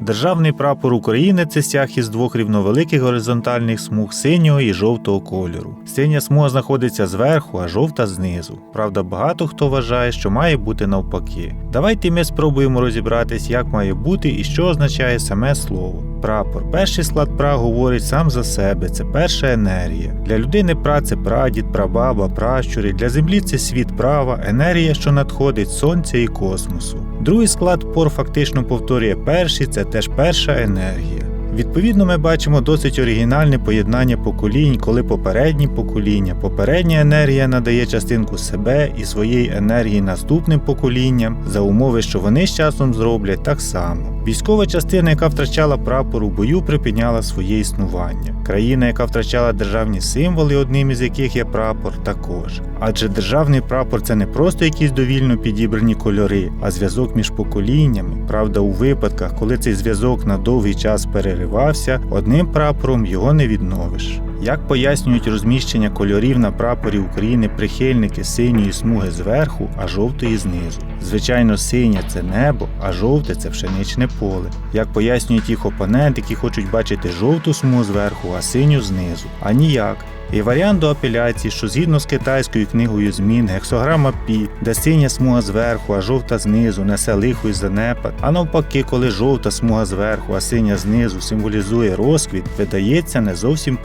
Державний прапор України це стяг із двох рівновеликих горизонтальних смуг синього і жовтого кольору. Синя смуга знаходиться зверху, а жовта знизу. Правда, багато хто вважає, що має бути навпаки. Давайте ми спробуємо розібратись, як має бути і що означає саме слово. Прапор. Перший склад пра говорить сам за себе, це перша енергія. Для людини пра це прадід, прабаба, пращури. Для землі це світ права, енергія, що надходить сонця і космосу. Другий склад пор фактично повторює перший, це теж перша енергія. Відповідно, ми бачимо досить оригінальне поєднання поколінь, коли попередні покоління, попередня енергія надає частинку себе і своєї енергії наступним поколінням за умови, що вони з часом зроблять так само. Військова частина, яка втрачала прапор у бою, припиняла своє існування. Країна, яка втрачала державні символи, одним із яких є прапор, також. Адже державний прапор це не просто якісь довільно підібрані кольори, а зв'язок між поколіннями. Правда, у випадках, коли цей зв'язок на довгий час переривався, одним прапором його не відновиш. Як пояснюють розміщення кольорів на прапорі України прихильники синьої смуги зверху, а жовтої знизу? Звичайно, синє це небо, а жовте це пшеничне поле. Як пояснюють їх опоненти, які хочуть бачити жовту смугу зверху, а синю знизу? А ніяк. І варіант до апеляції, що згідно з китайською книгою змін гексограма Пі, де синя смуга зверху, а жовта знизу несе лихо і занепад, а навпаки, коли жовта смуга зверху, а синя знизу символізує розквіт, видається не зовсім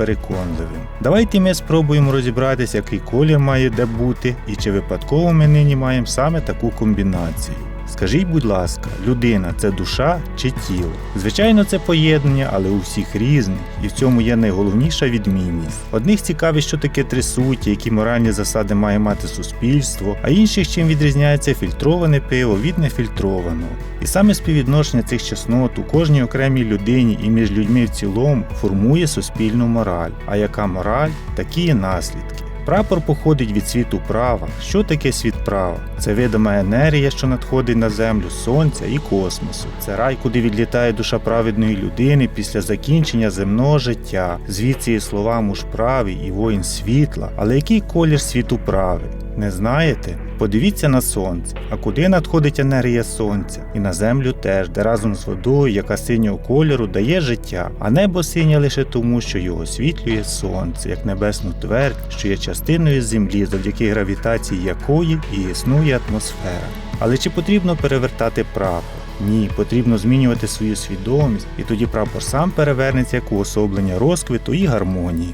переконливим. Давайте ми спробуємо розібратися, який колір має де бути, і чи випадково ми нині маємо саме таку комбінацію. Скажіть, будь ласка, людина це душа чи тіло? Звичайно, це поєднання, але у всіх різних, і в цьому є найголовніша відмінність. Одних цікавить, що таке три суті, які моральні засади має мати суспільство, а інших чим відрізняється фільтроване пиво від нефільтрованого. І саме співвідношення цих чеснот у кожній окремій людині і між людьми в цілому формує суспільну мораль. А яка мораль, такі і наслідки. Прапор походить від світу права. Що таке світ права? Це видима енергія, що надходить на землю сонця і космосу. Це рай, куди відлітає душа праведної людини після закінчення земного життя. Звідси є слова муж правий і воїн світла. Але який колір світу прави? Не знаєте? Подивіться на сонце, а куди надходить енергія сонця, і на землю теж, де разом з водою, яка синього кольору, дає життя, а небо синє лише тому, що його освітлює сонце, як небесну твердь, що є частиною землі, завдяки гравітації якої і існує атмосфера. Але чи потрібно перевертати прапор? Ні, потрібно змінювати свою свідомість, і тоді прапор сам перевернеться як уособлення розквіту і гармонії.